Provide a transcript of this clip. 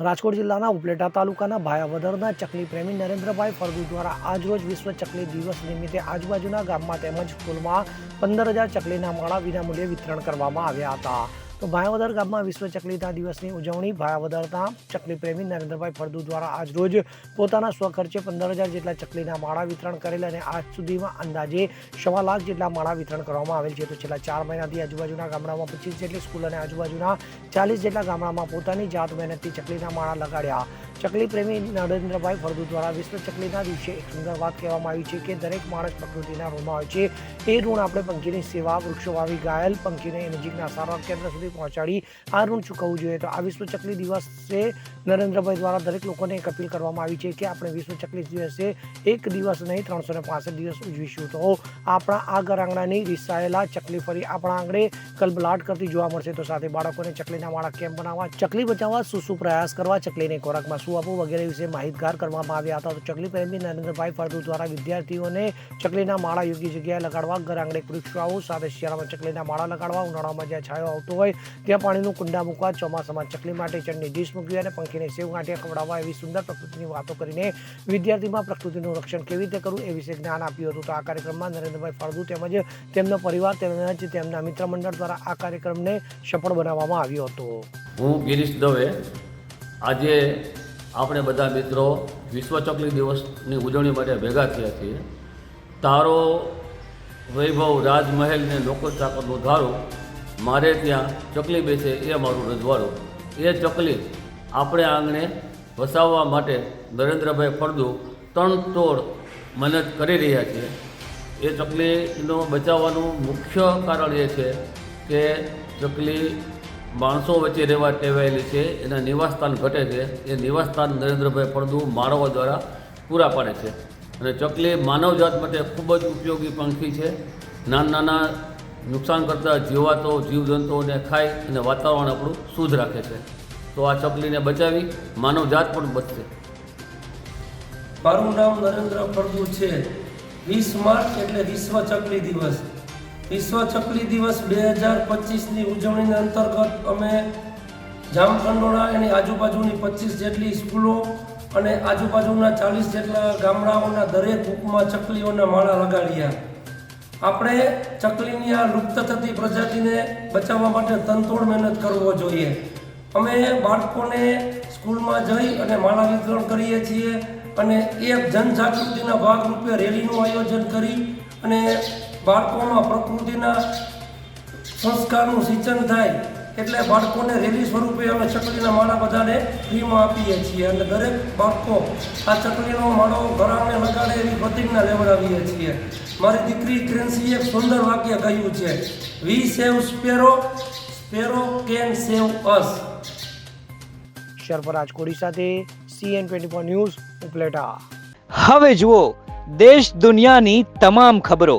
રાજકોટ જિલ્લાના ઉપલેટા તાલુકાના ભાયાવદરના ચકલી પ્રેમી નરેન્દ્રભાઈ ફળદુ દ્વારા આજરોજ વિશ્વ ચકલી દિવસ નિમિત્તે આજુબાજુના ગામમાં તેમજ સ્કૂલમાં પંદર હજાર ચકલીના માળા વિનામૂલ્યે વિતરણ કરવામાં આવ્યા હતા. તો ભાયાવદર ગામમાં વિશ્વ ચકલીતા દિવસની ઉજવણી. ભાયાવદરના ચકલી પ્રેમી નરેન્દ્રભાઈ ફળદુ દ્વારા આજરોજ પોતાના સ્વખર્ચે પંદર હજાર જેટલા ચકલીના માળા વિતરણ કરેલ અને આજ સુધીમાં અંદાજે સવા લાખ જેટલા માળા વિતરણ કરવામાં આવેલ છે. તો છેલ્લા ચાર મહિનાથી આજુબાજુના ગામડામાં પચીસ જેટલી સ્કૂલ અને આજુબાજુના ચાલીસ જેટલા ગામડામાં પોતાની જાત મહેનતથી ચકલીના માળા લગાડ્યા. ચકલી પ્રેમી નરેન્દ્રભાઈ ફળદુ દ્વારા વિશ્વ ચકલીના દિવસે એક સુંદર વાત કહેવામાં આવી છે કે દરેક માણસ પ્રકૃતિના ઋણમાં હોય છે. એ ઋણ આપણે પંખીની સેવા, વૃક્ષો વાવી, ઘાયલ પંખીને નજીકના સારવાર કેન્દ્ર સુધી પહોંચાડી આ ઋણ ચૂકવવું જોઈએ. તો આ વિશ્વ ચકલી દિવસે નરેન્દ્રભાઈ દ્વારા દરેક લોકોને એક અપીલ કરવામાં આવી છે કે આપણે વિશ્વ ચકલી દિવસે એક દિવસ નહીં, ત્રણસો ને પાસઠ દિવસ ઉજવીશું. તો આપણા આ આંગણાની રિસાયેલા ચકલી ફરી આપણા આંગણે કલબલાટ કરતી જોવા મળશે. તો સાથે બાળકોને ચકલીના માળા કેમ બનાવવા, ચકલી બચાવવા શું શું પ્રયાસ કરવા, ચકલીને ખોરાકમાં શું વગેરે વિશે માહિતગાર કરવામાં આવ્યા હતા. તો ચકલી પ્રેમી નરેન્દ્રભાઈ ફળદુ દ્વારા વિદ્યાર્થીઓને ચકલીના માળા યોગ્ય જગ્યાએ લગાડવા, ઘર આંગણે વૃક્ષો સાથે શિયાળામાં ચકલીના માળા લગાડવા, ઉનાળામાં જ્યાં છાયો આવતો હોય ત્યાં પાણીનું કુંડા મૂકવા, ચોમાસામાં ચકલી માટે ચણની ડીશ મૂકવી અને પંખીને સેવ ગાંઠિયા ખવડાવવા એવી સુંદર પ્રકૃતિની વાતો કરીને વિદ્યાર્થીમાં પ્રકૃતિનું રક્ષણ કેવી રીતે કરવું એ વિશે જ્ઞાન આપ્યું હતું. તો આ કાર્યક્રમમાં નરેન્દ્રભાઈ ફળદુ તેમજ તેમનો પરિવાર તેમજ તેમના મિત્ર મંડળ દ્વારા આ કાર્યક્રમને સફળ બનાવવામાં આવ્યો હતો. હું ગિરીશ દવે આજે આપણે બધા મિત્રો વિશ્વ ચકલી દિવસની ઉજવણી માટે ભેગા થયા છીએ. તારો વૈભવ રાજમહેલ ને લોકો ચાકરનું ધારું, મારે ત્યાં ચકલી બેસે એ મારું રજવાડું. એ ચકલી આપણે આંગણે વસાવવા માટે નરેન્દ્રભાઈ ફળદુ ત્રણ તોડ મહેનત કરી રહ્યા છે. એ ચકલીનો બચાવવાનું મુખ્ય કારણ એ છે કે ચકલી માણસો વચ્ચે રહેવા ટેવાયેલી છે, એના નિવાસસ્થાન ઘટે છે. એ નિવાસસ્થાન નરેન્દ્રભાઈ ફળદુ માનવો દ્વારા પૂરા પાડે છે. અને ચકલી માનવજાત માટે ખૂબ જ ઉપયોગી પંખી છે. નાના નાના નુકસાન કરતા જીવાતો, જીવજંતુઓને ખાય અને વાતાવરણ આપણું શુદ્ધ રાખે છે. તો આ ચકલીને બચાવી માનવજાત પણ બચશે. મારું નામ નરેન્દ્ર ફળદુ છે. વીસ માર્ચ એટલે વિશ્વ ચકલી દિવસ. વિશ્વ ચકલી દિવસ બે હજાર પચીસની ઉજવણીના અંતર્ગત અમે જામખંડોળા એની આજુબાજુની પચીસ જેટલી સ્કૂલો અને આજુબાજુના ચાલીસ જેટલા ગામડાઓના દરેક હુકમાં ચકલીઓના માળા લગાડ્યા. આપણે ચકલીની આ લુપ્ત થતી પ્રજાતિને બચાવવા માટે તનતોડ મહેનત કરવો જોઈએ. અમે બાળકોને સ્કૂલમાં જઈ અને માળા વિતરણ કરીએ છીએ અને એક જનજાગૃતિના ભાગરૂપે રેલીનું આયોજન કરી અને બાળકોમાં પ્રકૃતિના સંસ્કારનું સિંચન થાય એટલે બાળકોને રેલી સ્વરૂપે અમે ચકલીના માળા બધાને ફ્રીમાં આપીએ છીએ. અને દરેક બાળકો આ ચકલીનો માળો ઘરાને લગાડે એવી પ્રતિજ્ઞા લેવડાવીએ છીએ. મારી દીકરી ક્રેન્સીએ એક સુંદર વાક્ય કહ્યું છે we save sparrow sparrow can save અસ શરફરાજ કોડી સાથે CN twenty four news Upleta. હવે જુઓ દેશ દુનિયાની તમામ ખબરો.